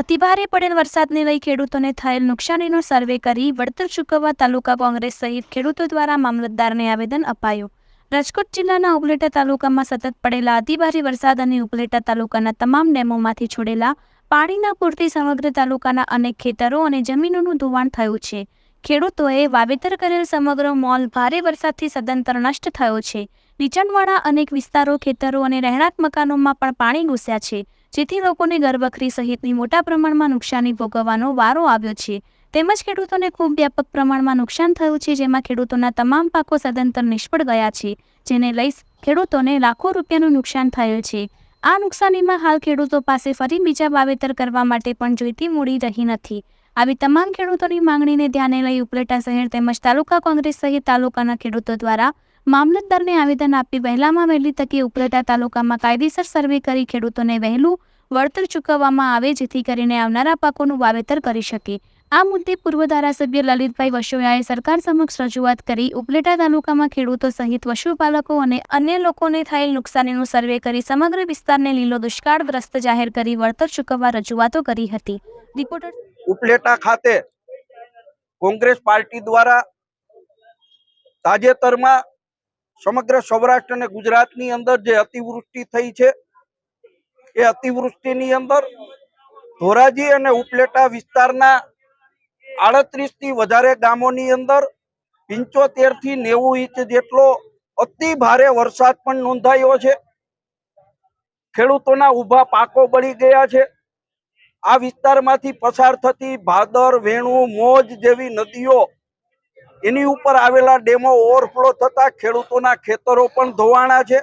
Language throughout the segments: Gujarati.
અતિભારે પડેલ વરસાદને લઈ ખેડૂતોને થયેલ નુકસાનીનો સર્વે કરી વળતર ચૂકવવા તાલુકા કોંગ્રેસ સહિત ખેડૂતો દ્વારા મામલતદારને આવેદન અપાયું. રાજકોટ જિલ્લાના ઉપલેટા તાલુકામાં સતત પડેલા અતિભારે વરસાદ અને ઉપલેટા તાલુકાના તમામ ડેમોમાંથી છોડેલા પાણીના પૂરથી સમગ્ર તાલુકાના અનેક ખેતરો અને જમીનોનું ધોવાણ થયું છે. ખેડૂતોએ વાવેતર કરેલ સમગ્ર મોલ ભારે વરસાદથી સદંતર નષ્ટ થયો છે. નીચાણવાળા અનેક વિસ્તારો, ખેતરો અને રહેણાંક મકાનોમાં પણ પાણી ઘૂસ્યા છે, જેથી લોકોને ઘરવખરી સહિતની મોટા પ્રમાણમાં નુકસાની ભોગવવાનો વારો આવ્યો છે. તેમજ ખેડૂતોને ખૂબ વ્યાપક પ્રમાણમાં નુકસાન થયું છે, જેમાં ખેડૂતોના તમામ પાકો સદંતર નિષ્ફળ ગયા છે, જેને લઈ ખેડૂતોને લાખો રૂપિયાનું નુકસાન થયું છે. આ નુકસાનીમાં હાલ ખેડૂતો પાસે ફરી બીજા વાવેતર કરવા માટે પણ જોઈતી મૂડી રહી નથી. આવી તમામ ખેડૂતોની માંગણીને ધ્યાને લઈ ઉપલેટા શહેર તેમજ તાલુકા કોંગ્રેસ સહિત તાલુકાના ખેડૂતો દ્વારા મામલતદારને આવેદન આપી વહેલામાં વહેલી તકે ઉપલેટા તાલુકામાં કાયદેસર સર્વે કરી ખેડૂતોને વહેલું વળતર ચૂકવવામાં આવે જેથી કરીને આવનારા પાકોનું વાવેતર કરી શકે. આ મુદ્દે પૂર્વ ધારાસભ્ય લલિતભાઈ વસોયાએ સરકાર સમક્ષ રજૂઆત કરી ઉપલેટા તાલુકામાં ખેડૂતો સહિત પશુપાલકો અને અન્ય લોકોને થયેલ નુકસાનીનું સર્વે કરી સમગ્ર વિસ્તારને લીલો દુષ્કાળગ્રસ્ત જાહેર કરી વળતર ચૂકવવા રજૂઆતો કરી હતી. રિપોર્ટર ઉપલેટા ખાતે કોંગ્રેસ પાર્ટી દ્વારા તાજેતરમાં સમગ્ર સૌરાષ્ટ્ર અને ગુજરાતની અંદર જે અતિવૃષ્ટિ થઈ છે એ અતિવૃષ્ટિની અંદર ધોરાજી અને ઉપલેટા વિસ્તારના આડત્રીસથી વધારે ગામોની અંદર પંચોતેરથી નેવું ઇંચ જેટલો અતિ ભારે વરસાદ પણ નોંધાયો છે. ખેડૂતોના ઊભા પાકો બળી ગયા છે. આ વિસ્તારમાંથી પસાર થતી ભાદર, વેણુ, મોજ જેવી નદીઓ એની ઉપર આવેલા ડેમો ઓવરફ્લો થતા ખેડૂતોના ખેતરો પણ ધોવાણા છે.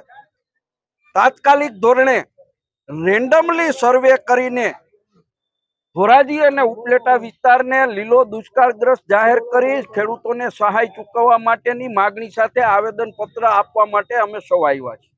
તાત્કાલિક ધોરણે રેન્ડમલી સર્વે કરીને ધોરાજી અને ઉપલેટા વિસ્તારને લીલો દુષ્કાળગ્રસ્ત જાહેર કરી ખેડૂતોને સહાય ચૂકવવા માટેની માગણી સાથે આવેદન પત્ર આપવા માટે અમે સૌ આવ્યા છીએ.